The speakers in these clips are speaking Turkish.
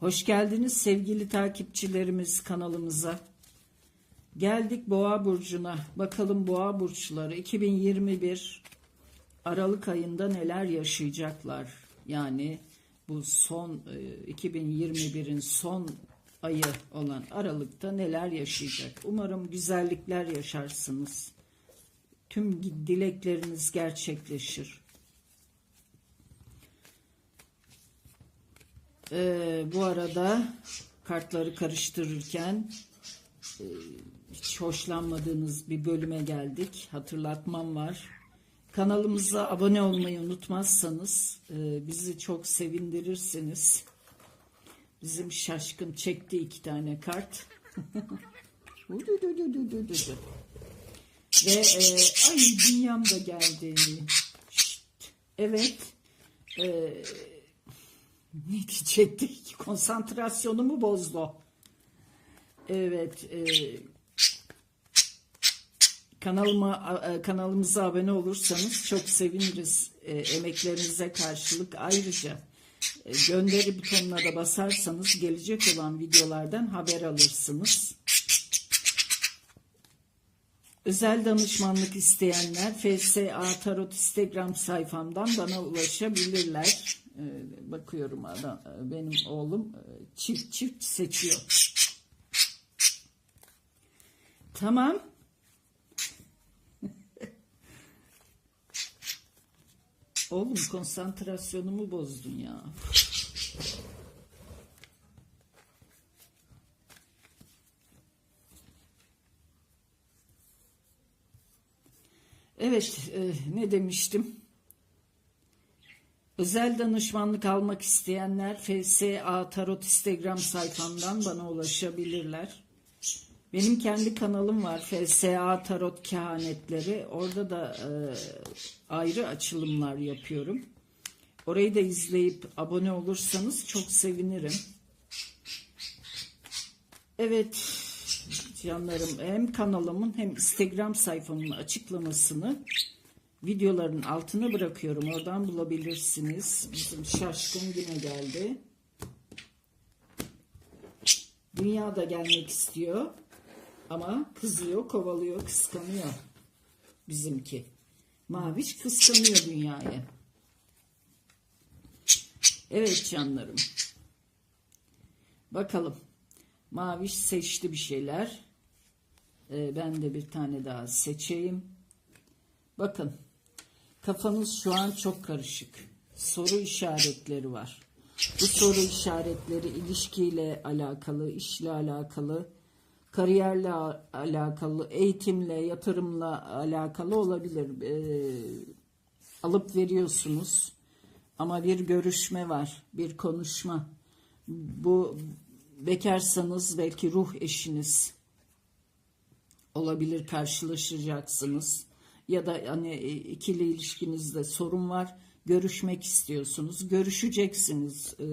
Hoş geldiniz sevgili takipçilerimiz kanalımıza. Geldik Boğa burcuna. Bakalım Boğa burçları 2021 Aralık ayında neler yaşayacaklar? Yani bu son e, 2021'in son ayı olan Aralık'ta neler yaşayacak? Umarım güzellikler yaşarsınız. Tüm dilekleriniz gerçekleşir. Ee, bu arada kartları karıştırırken e, hiç hoşlanmadığınız bir bölüme geldik. Hatırlatmam var. Kanalımıza abone olmayı unutmazsanız e, bizi çok sevindirirsiniz. Bizim şaşkın çekti iki tane kart. Ve e, ay dünyam da geldi. Evet. E, ne diyecektik? Konsantrasyonumu bozdu. Evet. E, kanalıma e, kanalımıza abone olursanız çok seviniriz. E, emeklerinize karşılık ayrıca e, gönderi butonuna da basarsanız gelecek olan videolardan haber alırsınız. Özel danışmanlık isteyenler FSA Tarot Instagram sayfamdan bana ulaşabilirler. Ee, bakıyorum adam, benim oğlum e, çift çift seçiyor. Tamam. Oğlum konsantrasyonumu bozdun ya. Evet, e, ne demiştim? Özel danışmanlık almak isteyenler FSA Tarot Instagram sayfamdan bana ulaşabilirler. Benim kendi kanalım var FSA Tarot Kehanetleri. Orada da e, ayrı açılımlar yapıyorum. Orayı da izleyip abone olursanız çok sevinirim. Evet canlarım hem kanalımın hem Instagram sayfamın açıklamasını videoların altına bırakıyorum. Oradan bulabilirsiniz. Bizim şaşkın yine geldi. Dünya da gelmek istiyor. Ama kızıyor, kovalıyor, kıskanıyor. Bizimki. Maviş kıskanıyor dünyayı. Evet canlarım. Bakalım. Maviş seçti bir şeyler. Ee, ben de bir tane daha seçeyim. Bakın. Kafanız şu an çok karışık. Soru işaretleri var. Bu soru işaretleri ilişkiyle alakalı, işle alakalı, kariyerle alakalı, eğitimle, yatırımla alakalı olabilir. Ee, alıp veriyorsunuz. Ama bir görüşme var, bir konuşma. Bu bekarsanız belki ruh eşiniz olabilir, karşılaşacaksınız. Ya da hani ikili ilişkinizde sorun var, görüşmek istiyorsunuz, görüşeceksiniz e,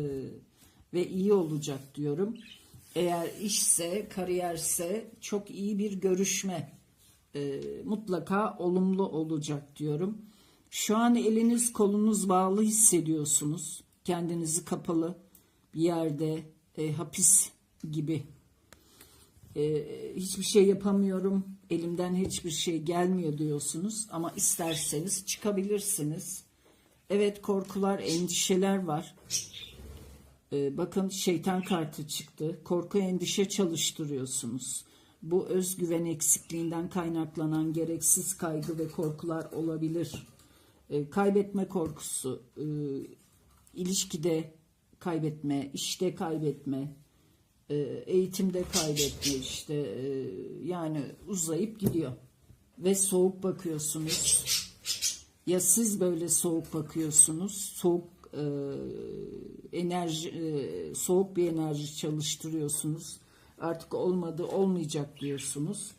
ve iyi olacak diyorum. Eğer işse, kariyerse çok iyi bir görüşme e, mutlaka olumlu olacak diyorum. Şu an eliniz kolunuz bağlı hissediyorsunuz. Kendinizi kapalı bir yerde e, hapis gibi. E, hiçbir şey yapamıyorum. Elimden hiçbir şey gelmiyor diyorsunuz. Ama isterseniz çıkabilirsiniz. Evet korkular, endişeler var. E, bakın şeytan kartı çıktı. Korku, endişe çalıştırıyorsunuz. Bu özgüven eksikliğinden kaynaklanan gereksiz kaygı ve korkular olabilir. E, kaybetme korkusu, e, ilişkide kaybetme, işte kaybetme, e, eğitimde kaybetme işte e, yani uzayıp gidiyor. Ve soğuk bakıyorsunuz. Ya siz böyle soğuk bakıyorsunuz soğuk e, enerji soğuk bir enerji çalıştırıyorsunuz. Artık olmadı olmayacak diyorsunuz.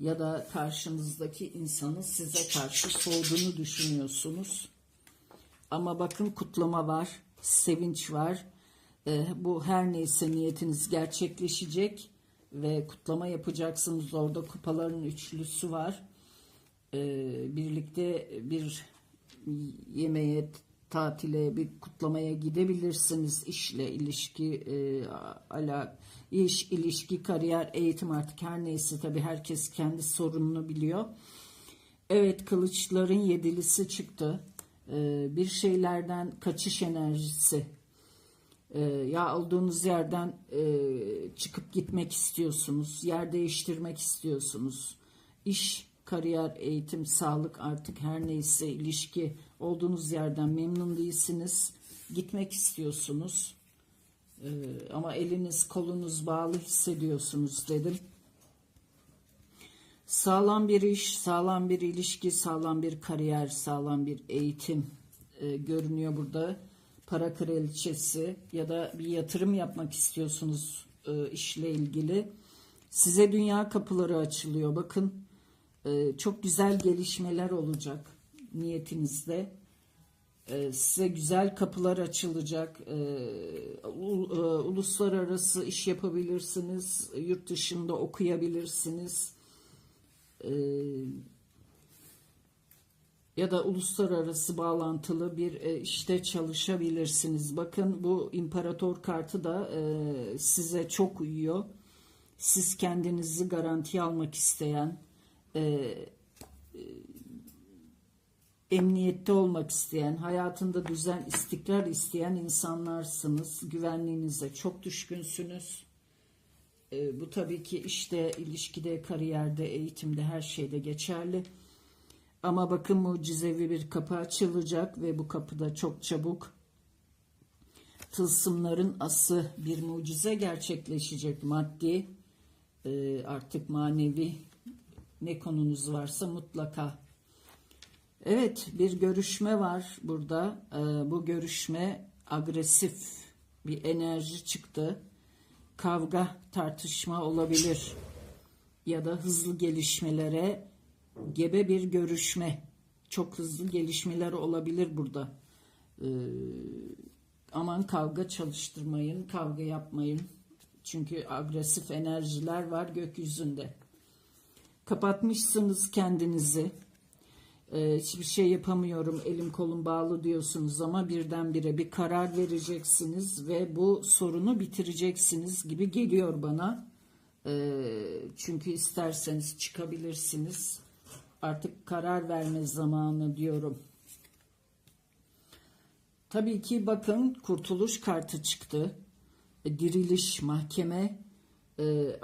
Ya da karşınızdaki insanın size karşı soğuduğunu düşünüyorsunuz. Ama bakın kutlama var sevinç var e, bu her neyse niyetiniz gerçekleşecek ve kutlama yapacaksınız. Orada kupaların üçlüsü var. E, birlikte bir yemeğe, tatile, bir kutlamaya gidebilirsiniz. İşle ilişki, e, ala, iş, ilişki, kariyer, eğitim artık her neyse tabii herkes kendi sorununu biliyor. Evet kılıçların yedilisi çıktı. E, bir şeylerden kaçış enerjisi. E, ya olduğunuz yerden e, çıkıp gitmek istiyorsunuz. Yer değiştirmek istiyorsunuz. İş, kariyer, eğitim, sağlık artık her neyse ilişki olduğunuz yerden memnun değilsiniz. Gitmek istiyorsunuz. E, ama eliniz kolunuz bağlı hissediyorsunuz dedim. Sağlam bir iş, sağlam bir ilişki, sağlam bir kariyer, sağlam bir eğitim e, görünüyor burada. Para kraliçesi ya da bir yatırım yapmak istiyorsunuz e, işle ilgili. Size dünya kapıları açılıyor. Bakın e, çok güzel gelişmeler olacak niyetinizde. E, size güzel kapılar açılacak. E, u- e, uluslararası iş yapabilirsiniz. Yurt dışında okuyabilirsiniz. E, ya da uluslararası bağlantılı bir e, işte çalışabilirsiniz. Bakın bu imparator kartı da e, size çok uyuyor. Siz kendinizi garantiye almak isteyen, e, emniyette olmak isteyen, hayatında düzen, istikrar isteyen insanlarsınız. Güvenliğinize çok düşkünsünüz. Bu tabii ki işte, ilişkide, kariyerde, eğitimde, her şeyde geçerli. Ama bakın mucizevi bir kapı açılacak ve bu kapıda çok çabuk tılsımların ası bir mucize gerçekleşecek. Maddi e, artık manevi ne konunuz varsa mutlaka. Evet bir görüşme var burada. E, bu görüşme agresif bir enerji çıktı. Kavga, tartışma olabilir ya da hızlı gelişmelere gebe bir görüşme. Çok hızlı gelişmeler olabilir burada. Ee, aman kavga çalıştırmayın, kavga yapmayın. Çünkü agresif enerjiler var gökyüzünde. Kapatmışsınız kendinizi. Ee, hiçbir şey yapamıyorum, elim kolum bağlı diyorsunuz ama birdenbire bir karar vereceksiniz ve bu sorunu bitireceksiniz gibi geliyor bana. Ee, çünkü isterseniz çıkabilirsiniz. Artık karar verme zamanı diyorum. Tabii ki bakın kurtuluş kartı çıktı. E, Diriliş, mahkeme, e, e,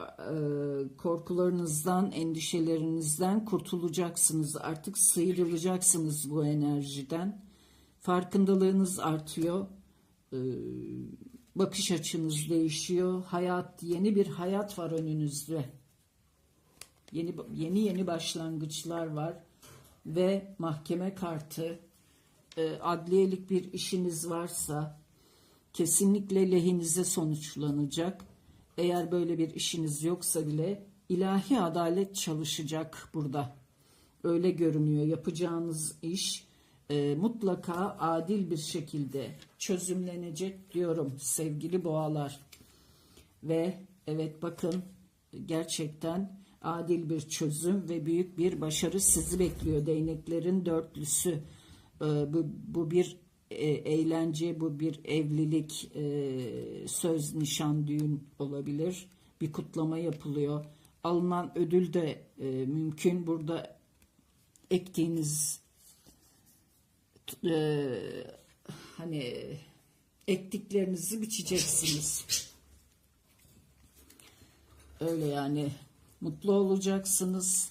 korkularınızdan, endişelerinizden kurtulacaksınız. Artık sıyrılacaksınız bu enerjiden. Farkındalığınız artıyor. Bakış açınız değişiyor. Hayat, yeni bir hayat var önünüzde. Yeni yeni yeni başlangıçlar var ve mahkeme kartı e, adliyelik bir işiniz varsa kesinlikle lehinize sonuçlanacak. Eğer böyle bir işiniz yoksa bile ilahi adalet çalışacak burada. Öyle görünüyor. Yapacağınız iş e, mutlaka adil bir şekilde çözümlenecek diyorum sevgili boğalar. Ve evet bakın gerçekten adil bir çözüm ve büyük bir başarı sizi bekliyor. Değneklerin dörtlüsü. Ee, bu, bu bir e, eğlence, bu bir evlilik, e, söz, nişan, düğün olabilir. Bir kutlama yapılıyor. Alınan ödül de e, mümkün. Burada ektiğiniz e, hani ektiklerinizi biçeceksiniz. Öyle yani mutlu olacaksınız.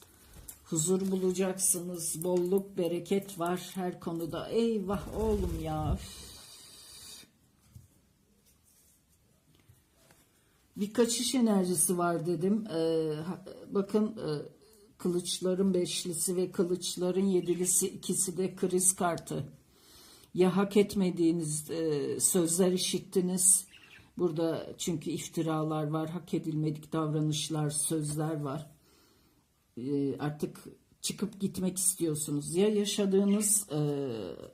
Huzur bulacaksınız. Bolluk, bereket var her konuda. Eyvah oğlum ya. Bir kaçış enerjisi var dedim. Ee, bakın e, kılıçların beşlisi ve kılıçların yedilisi ikisi de kriz kartı. Ya hak etmediğiniz e, sözler işittiniz. Burada çünkü iftiralar var, hak edilmedik davranışlar, sözler var. E, artık çıkıp gitmek istiyorsunuz. Ya yaşadığınız e,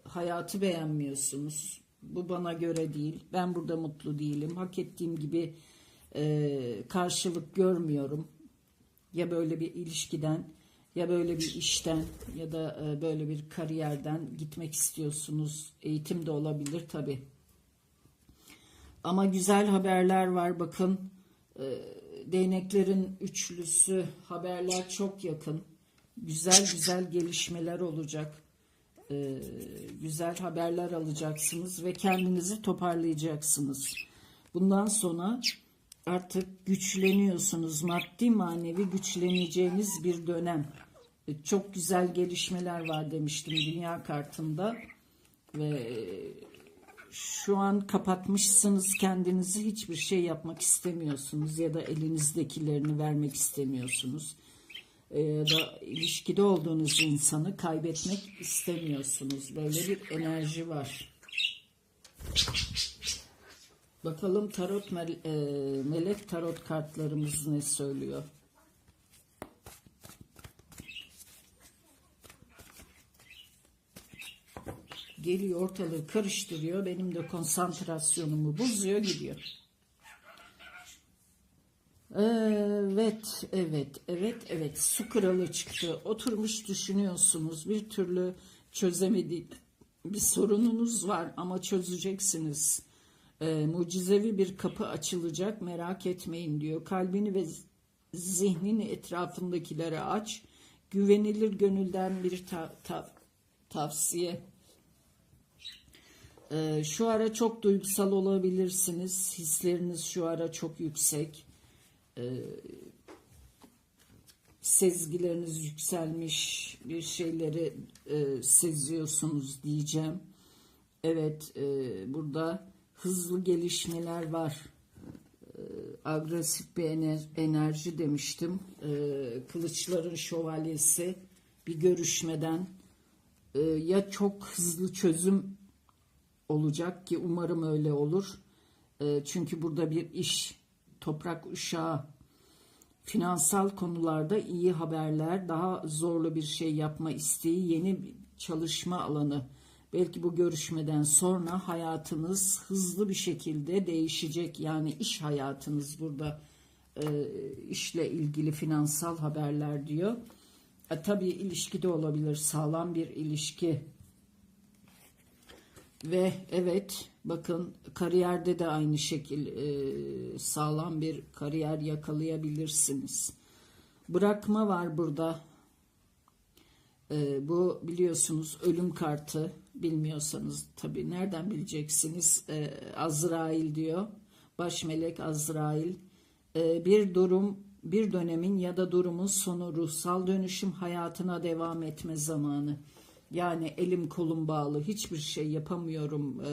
hayatı beğenmiyorsunuz. Bu bana göre değil. Ben burada mutlu değilim. Hak ettiğim gibi e, karşılık görmüyorum. Ya böyle bir ilişkiden ya böyle bir işten ya da e, böyle bir kariyerden gitmek istiyorsunuz. Eğitim de olabilir tabii. Ama güzel haberler var bakın. E, değneklerin üçlüsü haberler çok yakın. Güzel güzel gelişmeler olacak. E, güzel haberler alacaksınız ve kendinizi toparlayacaksınız. Bundan sonra artık güçleniyorsunuz. Maddi manevi güçleneceğiniz bir dönem. E, Çok güzel gelişmeler var demiştim dünya kartında. Ve şu an kapatmışsınız kendinizi hiçbir şey yapmak istemiyorsunuz ya da elinizdekilerini vermek istemiyorsunuz. E, da ilişkide olduğunuz insanı kaybetmek istemiyorsunuz. Böyle bir enerji var. Bakalım tarot mel- e, melek tarot kartlarımız ne söylüyor? Geliyor ortalığı karıştırıyor. Benim de konsantrasyonumu bozuyor gidiyor. Evet, evet, evet, evet. Su kralı çıktı. Oturmuş düşünüyorsunuz. Bir türlü çözemediği bir sorununuz var ama çözeceksiniz. Ee, mucizevi bir kapı açılacak merak etmeyin diyor. Kalbini ve zihnini etrafındakilere aç. Güvenilir gönülden bir ta- ta- tavsiye. Ee, şu ara çok duygusal olabilirsiniz. Hisleriniz şu ara çok yüksek. Sezgileriniz yükselmiş. Bir şeyleri e, seziyorsunuz diyeceğim. Evet, e, burada hızlı gelişmeler var. E, agresif bir ener- enerji demiştim. Kılıçların şövalyesi bir görüşmeden ya çok hızlı çözüm olacak ki umarım öyle olur. E, çünkü burada bir iş, toprak uşağı, finansal konularda iyi haberler, daha zorlu bir şey yapma isteği, yeni çalışma alanı. Belki bu görüşmeden sonra hayatınız hızlı bir şekilde değişecek. Yani iş hayatınız burada e, işle ilgili finansal haberler diyor. E, tabii ilişkide olabilir, sağlam bir ilişki. Ve evet bakın kariyerde de aynı şekil e, sağlam bir kariyer yakalayabilirsiniz. Bırakma var burada. E, bu biliyorsunuz ölüm kartı. Bilmiyorsanız tabii nereden bileceksiniz? E, Azrail diyor. Baş melek Azrail. E, bir durum, bir dönemin ya da durumun sonu ruhsal dönüşüm hayatına devam etme zamanı. Yani elim kolum bağlı hiçbir şey yapamıyorum e,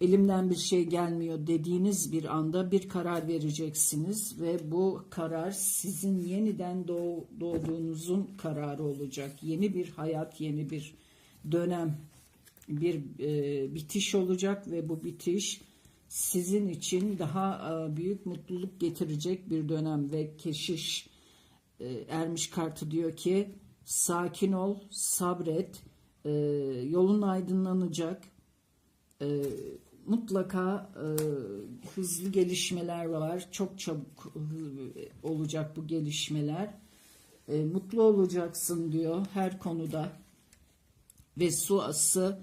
elimden bir şey gelmiyor dediğiniz bir anda bir karar vereceksiniz ve bu karar sizin yeniden doğ, doğduğunuzun kararı olacak. Yeni bir hayat, yeni bir dönem, bir e, bitiş olacak ve bu bitiş sizin için daha e, büyük mutluluk getirecek bir dönem ve keşiş e, ermiş kartı diyor ki sakin ol, sabret, e, yolun aydınlanacak, e, mutlaka e, hızlı gelişmeler var, çok çabuk olacak bu gelişmeler, E, mutlu olacaksın diyor her konuda. Ve su ası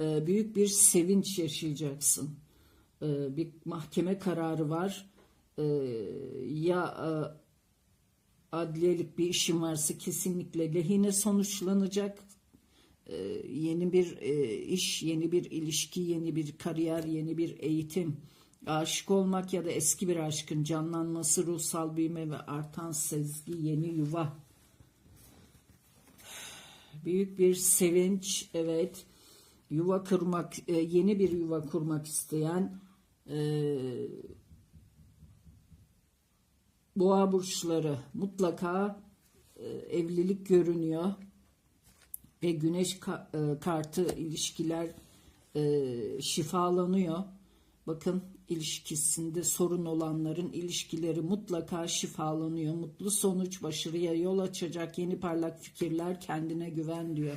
e, büyük bir sevinç yaşayacaksın. E, bir mahkeme kararı var, E, ya e, adliyelik bir işin varsa kesinlikle lehine sonuçlanacak. Ee, yeni bir e, iş, yeni bir ilişki, yeni bir kariyer, yeni bir eğitim. Aşık olmak ya da eski bir aşkın canlanması, ruhsal büyüme ve artan sezgi, yeni yuva. Büyük bir sevinç, evet. Yuva kurmak, e, yeni bir yuva kurmak isteyen e, boğa burçları mutlaka e, evlilik görünüyor ve güneş e, kartı ilişkiler e, şifalanıyor. Bakın ilişkisinde sorun olanların ilişkileri mutlaka şifalanıyor. Mutlu sonuç başarıya yol açacak yeni parlak fikirler kendine güven diyor.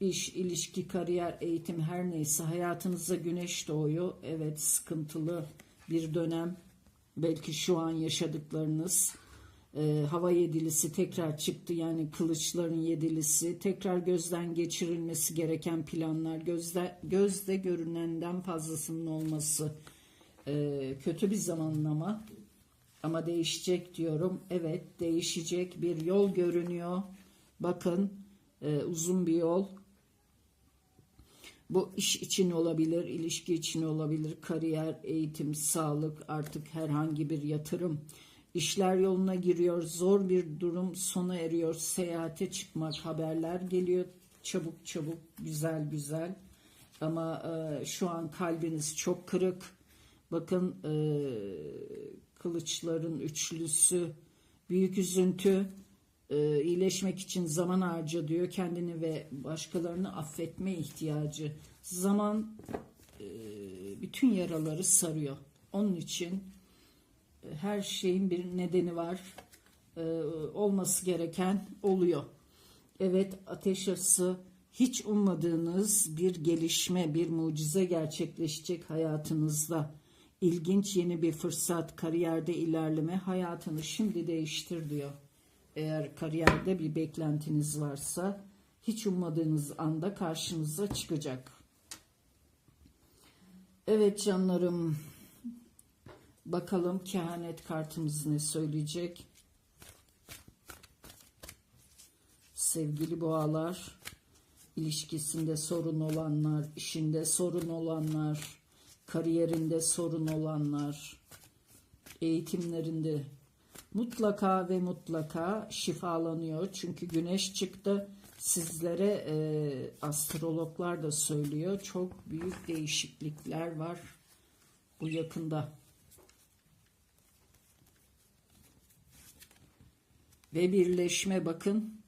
İş, ilişki, kariyer, eğitim her neyse hayatınıza güneş doğuyor. Evet sıkıntılı bir dönem belki şu an yaşadıklarınız e, hava yedilisi tekrar çıktı. Yani kılıçların yedilisi tekrar gözden geçirilmesi gereken planlar gözde, gözde görünenden fazlasının olması e, kötü bir zamanlama ama değişecek diyorum. Evet değişecek bir yol görünüyor. Bakın e, uzun bir yol. Bu iş için olabilir, ilişki için olabilir, kariyer, eğitim, sağlık, artık herhangi bir yatırım. İşler yoluna giriyor, zor bir durum sona eriyor, seyahate çıkmak, haberler geliyor çabuk çabuk, güzel güzel. Ama e, şu an kalbiniz çok kırık. Bakın e, kılıçların üçlüsü, büyük üzüntü, e, iyileşmek için zaman harca diyor. Kendini ve başkalarını affetme ihtiyacı. Zaman e, bütün yaraları sarıyor. Onun için e, her şeyin bir nedeni var. E, olması gereken oluyor. Evet ateş ası hiç ummadığınız bir gelişme, bir mucize gerçekleşecek hayatınızda. İlginç yeni bir fırsat, kariyerde ilerleme hayatını şimdi değiştir diyor. Eğer kariyerde bir beklentiniz varsa hiç ummadığınız anda karşınıza çıkacak. Evet canlarım. Bakalım kehanet kartımız ne söyleyecek? Sevgili boğalar, ilişkisinde sorun olanlar, işinde sorun olanlar, kariyerinde sorun olanlar, eğitimlerinde mutlaka ve mutlaka şifalanıyor. Çünkü güneş çıktı. Sizlere e, astrologlar da söylüyor. Çok büyük değişiklikler var bu yakında. Ve birleşme bakın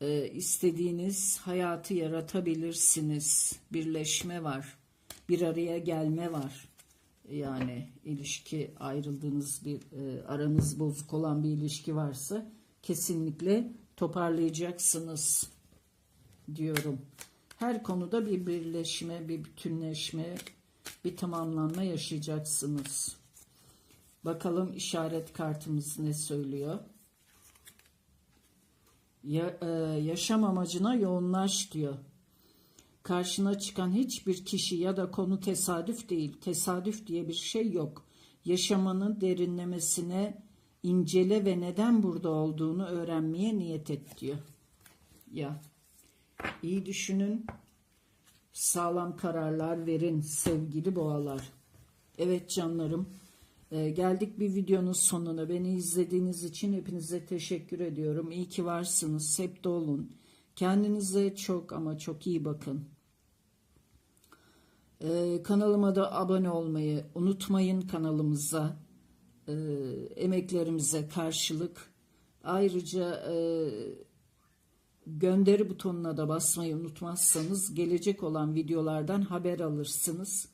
e, istediğiniz hayatı yaratabilirsiniz. Birleşme var. Bir araya gelme var. Yani ilişki ayrıldığınız bir e, aranız bozuk olan bir ilişki varsa kesinlikle toparlayacaksınız diyorum. Her konuda bir birleşme, bir bütünleşme, bir tamamlanma yaşayacaksınız. Bakalım işaret kartımız ne söylüyor? Ya, e, yaşam amacına yoğunlaş diyor. Karşına çıkan hiçbir kişi ya da konu tesadüf değil. Tesadüf diye bir şey yok. Yaşamanın derinlemesine incele ve neden burada olduğunu öğrenmeye niyet et diyor. Ya iyi düşünün. Sağlam kararlar verin sevgili boğalar. Evet canlarım. Ee, geldik bir videonun sonuna. Beni izlediğiniz için hepinize teşekkür ediyorum. İyi ki varsınız. Hep de olun. Kendinize çok ama çok iyi bakın. Ee, kanalıma da abone olmayı unutmayın kanalımıza. E, emeklerimize karşılık. Ayrıca e, gönderi butonuna da basmayı unutmazsanız gelecek olan videolardan haber alırsınız.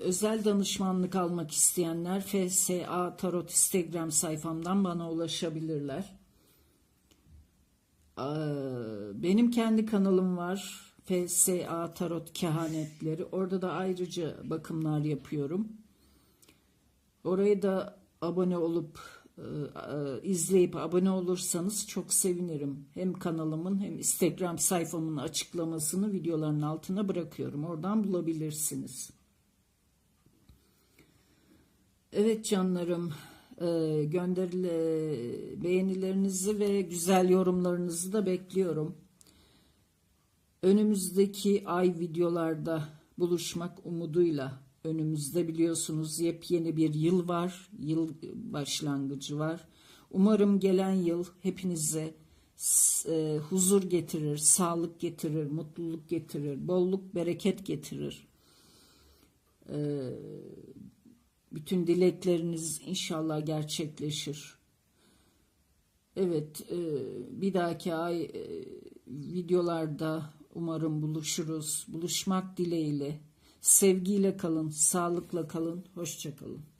Özel danışmanlık almak isteyenler FSA Tarot Instagram sayfamdan bana ulaşabilirler. Benim kendi kanalım var. FSA Tarot Kehanetleri. Orada da ayrıca bakımlar yapıyorum. Orayı da abone olup e, e, izleyip abone olursanız çok sevinirim. Hem kanalımın hem Instagram sayfamın açıklamasını videoların altına bırakıyorum. Oradan bulabilirsiniz. Evet canlarım e, beğenilerinizi ve güzel yorumlarınızı da bekliyorum. Önümüzdeki ay videolarda buluşmak umuduyla önümüzde biliyorsunuz yepyeni bir yıl var. Yıl başlangıcı var. Umarım gelen yıl hepinize e, huzur getirir, sağlık getirir, mutluluk getirir, bolluk, bereket getirir. E, bütün dilekleriniz inşallah gerçekleşir. Evet, e, bir dahaki ay e, videolarda umarım buluşuruz. Buluşmak dileğiyle. Sevgiyle kalın, sağlıkla kalın, hoşça kalın.